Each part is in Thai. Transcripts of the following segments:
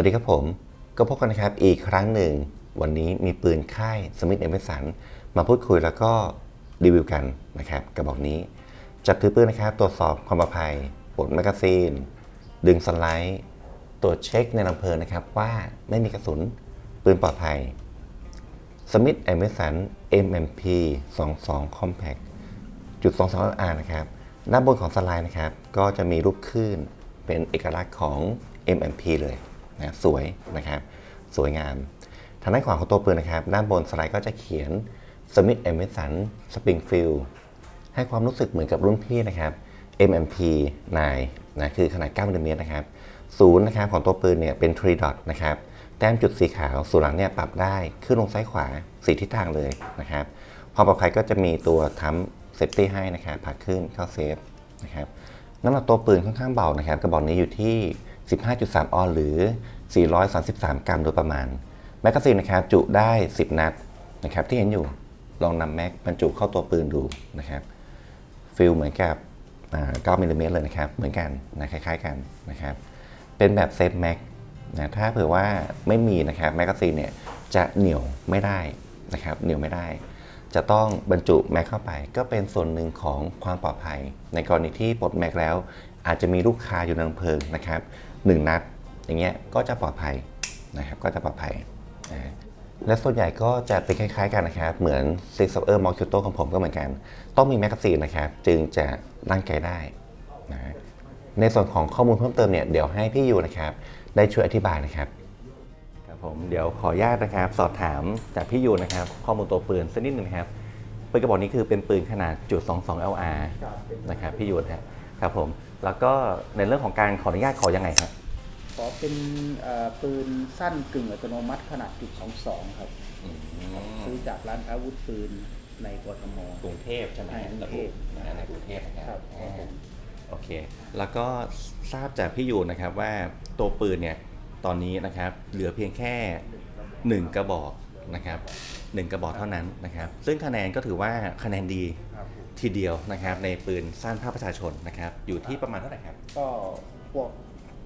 วัสดีครับผม ก็พบกันนะครับอีกครั้งหนึ่ง วันนี้มีปืนค่ายสมิธเอเมสันมาพูดคุยแล้วก็รีวิวกันนะครับกระบอกนี้ จับถือปืนนะครับตรวจสอบความปลอดภัยปลดแมกกาซีน ดึงสไลด์ ตรวจเช็คในลำเพลิงนะครับว่าไม่มีกระสุนปืนปลอดภัยสมิธแอมสัน MMP 22 Compact จุด22 R นะครับด้านบนของสไลด์นะครับก็จะมีรูปคลื่นเป็นเอกลักษณ์ของ MMP เลย นะสวยนะครับสวยงาม ทางด้านขวาของตัวปืนนะครับ ด้านบนสไลด์ก็จะเขียน Smith Emerson Springfield ให้ความรู้สึกเหมือนกับรุ่นพี่นะครับ MMP 9นะคือขนาด 9มิลลิเมตรนะครับศูนย์นะครับของตัวปืนเนี่ยเป็น3 dot นะครับแต้มจุดสีขาวส่วนหลังเนี่ยปรับได้ขึ้นลงซ้ายขวาสีทิศทางเลยนะครับความปลอดภัยก็จะมีตัวทัมเซฟตี้ให้นะครับผลักขึ้นเข้าเซฟนะครับน้ำหนักตัวปืนค่อนข้างเบานะครับ กระบอกนี้อยู่ที่ 15.3 ออนหรือ 433 กรัมโดยประมาณ แมกกาซีนนะครับจุได้ 10 นัดนะครับที่เห็นอยู่ลองนำแม็กบรรจุเข้าตัวปืนดูนะครับฟิลเหมือนกับอ่า9มิลลิเมตรเลยนะครับเหมือนกันนะคล้ายๆกันนะครับเป็นแบบเซฟแม็กนะถ้าเผื่อว่าไม่มีนะครับแมกกาซีนเนี่ยจะเหนียวไม่ได้นะครับเหนียวไม่ได้ จะต้องบรรจุแม็กเข้าไป ก็เป็นส่วนหนึ่งของความปลอดภัย ในกรณีที่ปลดแม็กแล้ว อาจจะมีลูกค้าอยู่ในเพลิงนะครับ หนึ่งนัด อย่างเงี้ยก็จะปลอดภัยนะครับก็จะปลอดภัยนะฮะและส่วนใหญ่ก็จะเป็นคล้ายๆกันนะครับ เหมือน Six of Er m o c u t o ของผมก็เหมือนกัน ต้องมีแมกกาซีนนะครับ จึงจะลั่นไกได้นะฮะในส่วนของข้อมูลเพิ่มเติมเนี่ยเดี๋ยวให้พี่ยูนะครับ ได้ช่วยอธิบายนะครับครับผมเดี๋ยวขออนุญาตนะครับ สอบถามจากพี่ยูนะครับ ข้อมูลตัวปืนสักนิดหนึงนะครับปืนกระบอกนี้คือเป็นปืนขนาดจุด22 LR นะครับพี่ยูนะครับ ครับผม แล้วก็ในเรื่องของการขออนุญาตขอยังไงครับขอเป็นเอ่อปืนสั้นกึ่งอัตโนมัติขนาดจุด22ครับซื้อจากร้านค้าอาวุธปืนในกทม กรุงเทพใช่ไหมใช่กรุงเทพนะฮะในกรุงเทพนะคครัรับบอ่าผมโอเค แล้วก็ทราบจากพี่ยูนะครับว่าตัวปืนเนี่ยตอนนี้นะครับเหลือเพียงแค่หนึ่งกระบอกนะครับหนึ่งกระบอกเท่านั้นนะครับ ซึ่งคะแนนก็ถือว่าคะแนนดีครับผม ทีเดียวนะครับในปืนสั้นภาคประชาชนนะครับอยู่ที่ประมาณเท่าไหร่ครับก็พวก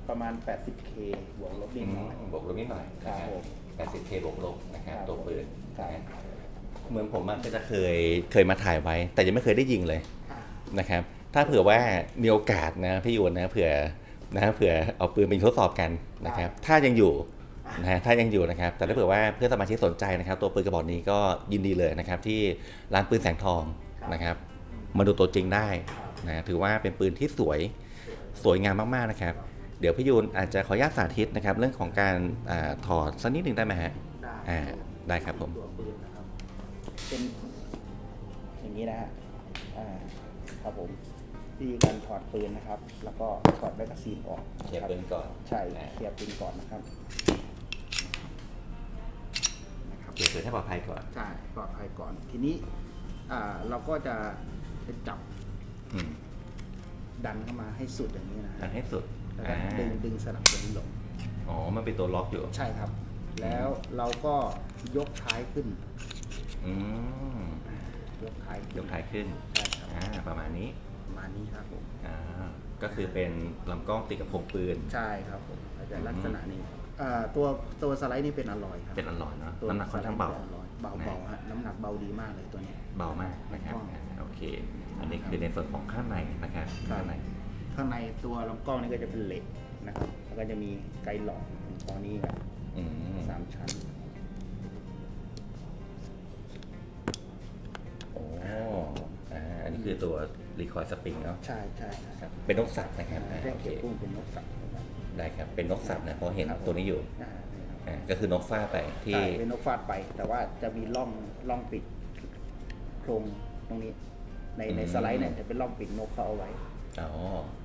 ประมาณ 80K บวกลบนิดหน่อยบวกลบนิดหน่อยครับผม 80 k บวกลบนะครับครับตัวปืนครับนะฮะเหมือนผมอะก็จะเคยเคยมาถ่ายไว้ แต่ยังไม่เคยได้ยิงเลยอ่านะครับถ้าเผื่อว่ามีโอกาสนะพี่ยูนนะเผื่อนะเผื่อเอาปืนไปทดสอบกันนะครับ ถ้ายังอยู่นะฮะถ้ายังอยู่นะครับ แต่ถ้าเผื่อว่าเพื่อนสมาชิกสนใจนะครับ ตัวปืนกระบอกนี้ก็ยินดีเลยนะครับ ที่ร้านปืนแสงทองนะครับ มาดูตัวจริงได้นะถือว่าเป็นปืนที่สวยสวยงามมากๆนะครับ เดี๋ยวพี่ยูนอาจจะขออนุญาตสาธิตนะครับ เรื่องของการอาถอดสักนิดหนึ่งได้ไหมฮะได้อ่าได้ครับผม ตัวปืนนะครับ เป็นอย่างนี้นะฮะอ่าครับผมวิธีการถอดปืนนะครับ แล้วก็ถอดแมกกาซีนออกเคลียร์ครับปืนก่อนใช่อ่า เคลียร์ปืนก่อนนะครับนะครับเคลียร์ปืนให้ปลอดภัยก่อน ใช่ปลอดภัยก่อนทีนี้อ่าเราก็จะ จะจับอืมดันเข้ามาให้สุดอย่างนี้นะดัฮะนให้สุดแล้วก็อ่าดึงดึงสลับตัวนี้ลงอ๋อ มันเป็นตัวล็อกอยู่ ใช่ครับ แล้วเราก็ยกท้ายขึ้นอืมยกท้ายยกท้ายขึ้นใช่ครับอ่าประมาณนี้ประมาณนี้ครับผมอ่าก็คือเป็นลำกล้องติดกับโครงปืน ใช่ครับผมอาจจะลักษณะนี้อ่าตัวตัวสไลด์นี่เป็นอลลอยครับเป็นอลลอยเนาะตัวน้ำหนักค่อนข้างเบาสไลด์ป็นอลลอย เบาเบาฮะน้ำหนักเบาดีมากเลยตัวนี้ เบามากนะครับถูกต้องอ่าโอเค อันนี้คือในส่วนของข้างในนะครับครับข้างในข้างในตัวลำกล้องนี่ก็จะเป็นเหล็กนะครับ แล้วก็จะมีไกด์หลอดตอนนี้ครับอืมสามชั้นโอ้อ่าอันนี้คือตัวรีคอยสปริงเนาะใช่ใช่ใช่ครับเป็นนกสัตว์นะครับอ่าแจ้งโอเคเขียวกุ้งเป็นนกสัตว์นะครับได้ครับเป็นนกสัตว์นะเพราะเห็นครับผมตัวนี้อยู่ อ่านี่ครับอ่าก็คือนกฟ้าไปที่ ใช่เป็นนกฟาดไป แต่ว่าจะมีร่องร่องปิดโครงตรงนี้ ในในอืม สไลด์เนี่ยจะเป็นร่องปิดนกเขาเอาไว้อ๋อ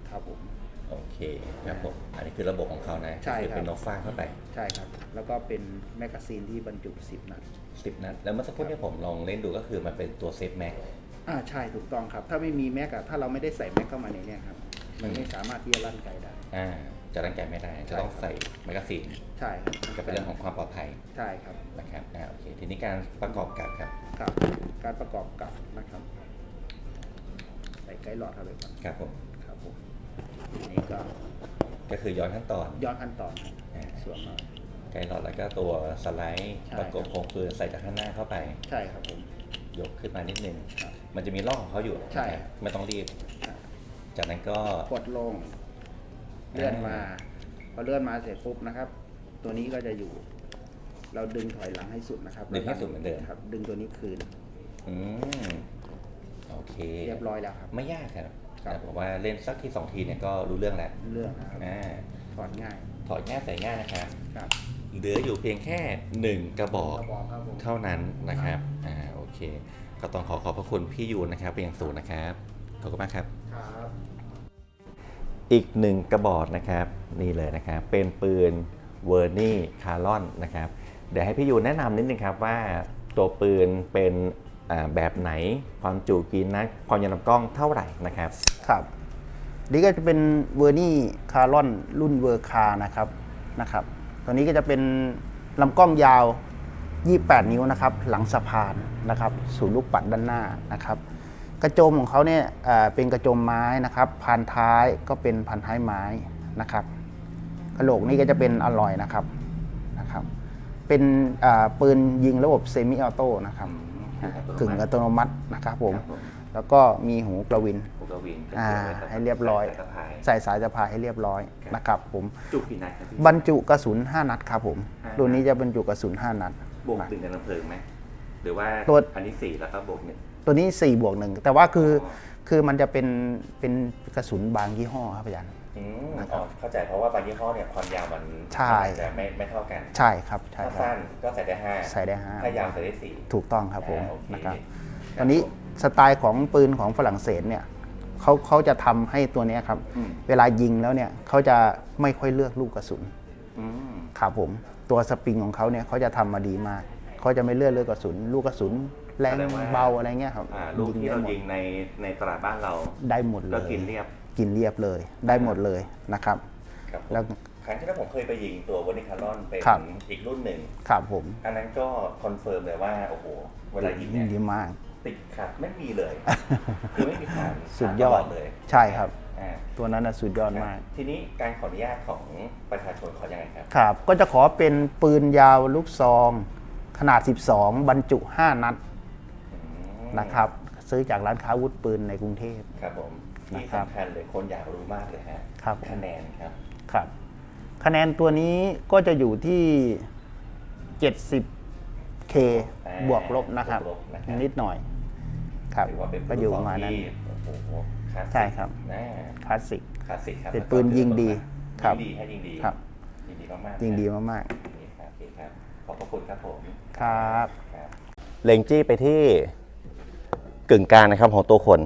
ครับผม โอเคครับผมอันนี้คือระบบของเขานะใช่คือครับ เป็นนกฟ้าเข้าไป ใช่ครับ แล้วก็เป็นแมกกาซีนที่บรรจุ10นัดสิบนัดแล้วเมื่อสักครู่เนี่ยผมลองเล่นดูก็คือมันเป็นตัวเซฟแม็กอ่าใช่ถูกต้องครับ ถ้าไม่มีแม็กอะถ้าเราไม่ได้ใส่แม็กเข้ามาในเนี้ครับ มันอืมไม่สามารถที่จะลั่นไกได้ อ่าจะรังแกไม่ได้ จะต้องใช่ครับใส่แมกกาซีนใช่ครับก็เป็นเรื่องของความปลอดภัยใช่ครับนะครับอ่าโอเคทีนี้การประกอบกับครับครับ การประกอบกับนะครับใส่ไกด์หลอดเข้าไปก่อนครับผมครับผมอันนี้ก็ก็คือย้อนขั้นตอนย้อนขั้นตอนครับอ่าใช่ส่วนหน่อยไกด์หลอดแล้วก็ตัวสไลด์ใช่ประกบโครงปืนใส่จากข้างหน้าเข้าไป ใช่ครับผมยกขึ้นมานิดนึงครับมันจะมีร่องของเขาอยู่ใช่นะครับไม่ต้องรีบ จากนั้นก็กดลง เลื่อนมาพอเลื่อนมาเสร็จปุ๊บนะครับ ตัวนี้ก็จะอยู่ เราดึงถอยหลังให้สุดนะครับดึงให้สุดเหมือนเดิมครับ ดึงตัวนี้คืน อืมโอเค เรียบร้อยแล้วครับ ไม่ยากครับครับแต่ผมว่าเล่นสักทีสองทีเนี่ยก็รู้เรื่องแล้วเรื่องนะครับอ่าถอดง่าย ถอดง่ายใส่ง่ายนะครับครับเหลืออยู่เพียงแค่หนึ่งกระบอกกระบอกครับผมเท่านั้นนะครับอ่าโอเค ก็ต้องขอขอบพระคุณพี่ยูนนะครับเป็นอย่างสูงนะครับขอบคุณมากครับ ครับอีกหนึ่งกระบอกนะครับนี่เลยนะครับเป็นปืนเวอร์นี่คาร์ลอนนะครับเดี๋ยวให้พี่ยูนแนะนำนิดนึงครับว่าตัวปืนเป็นอ่าแบบไหนความจุกี่นัดความยาวลำกล้องเท่าไหร่นะครับครับ นี่ก็จะเป็นเวอร์นี่คาร์ลอนรุ่นเวอร์คานะครับนะครับตัวนี้ก็จะเป็นลำกล้องยาว 28 นิ้วนะครับ หลังสะพานนะครับศูนย์ลูกปัดด้านหน้านะครับ กระโจมของเขาเนี่ยเอ่อเป็นกระโจมไม้นะครับพันท้ายก็เป็นพันท้ายไม้นะครับกระโหลกนี่ก็จะเป็นอลลอยนะครับนะครับ เป็นอ่าปืนยิงระบบเซมิออโต้นะครับอืมกึ่งอัตโนมัตินะครับผมครับผมแล้วก็มีหูกระวินผมก็วินก็อ่าเกี่ยวไว้กับให้เรียบร้อยสะพายใส่สายสะพายให้เรียบร้อยนะครับผมจุกี่นัดครับพี่บรรจุกระสุน 5 นัดครับผมห้านัดรุ่นนี้จะบรรจุกระสุน 5 นัดบวกนะหนึ่งในลำเพลิงไหมหรือว่าตัวอันนี้สี่แล้วก็บวกหนึ่ง ตัวนี้4บวกหนึ่งแต่ว่าคือออคือมันจะเป็นเป็นกระสุนบางยี่ห้อครับอาจารย์ อืมนะครับอ๋อเข้าใจเพราะว่าบางยี่ห้อเนี่ยความยาวมันใช่ มันจะไม่ไม่เท่ากัน ใช่ครับใช่ถ้าครับสั้นก็ใส่ได้ห้าใส่ได้ห้าถ้ายาวใส่ได้สี่ ถูกต้องครับผมอ่าโอเคนะครับครับตอนนี้สไตล์ของปืนของฝรั่งเศสเนี่ยเขาเขาจะทำให้ตัวเนี้ยครับ อืม เวลายิงแล้วเนี่ยเขาจะไม่ค่อยเลือกลูกกระสุน อืมครับผมตัวสปริงของเขาเนี่ยเขาจะทำมาดีมากเขาจะไม่เลือกเลือกกระสุน ลูกกระสุน แรงแสดงว่าเบาอะไรเงี้ยครับอ่าลูกที่เราได้หมดยิงในในตลาดบ้านเราได้หมดเลยก็กินเรียบกินเรียบเลย ได้หมดเลยนะครับครับแล้วครั้งที่แล้วผมเคยไปยิงตัววอนิคารอนเป็นครับอีกรุ่นหนึ่งครับผม อันนั้นก็คอนเฟิร์มเลยว่าโอ้โหเวลายิงยิ่เนี่งดียมาก ติดขัดไม่มีเลยคือไม่มีผ่านสุดยอดผ่านตลเลย ใช่ครับอ่าตัวนั้นนะสุดยอดมาก ทีนี้การขออนุญาตของประชาชนขอยังไงครับครับ ก็จะขอเป็นปืนยาวลูกซอง ขนาด 12 บรรจุ 5 นัดอืม นะครับ ซื้อจากร้านค้าอาวุธปืนในกรุงเทพ ครับผมที่นะครับสำคัญเลยคนอยากรู้มากเลยฮะครับ คะแนนครับครับ คะแนนตัวนี้ก็จะอยู่ที่ 70K อ่าบวกลบนะครับบวกลบนะครับนิดหน่อย ครับถือว่าเป็นก็อยู่ประมาณนั้น ที่โอ้โหคลาสสิกใช่ครับ นะคลาสสิก คลาสสิกครับเป็นปืนยิงดีครับยิงดีให้ยิงดีครับ ยิงดีมากๆยิงดีนะมากนี่ครับโอเคครับขอบพระคุณครับผม ๆ ครับ ครับ เล็งจี้ไปที่ กึ่งกลางนะครับของตัวคน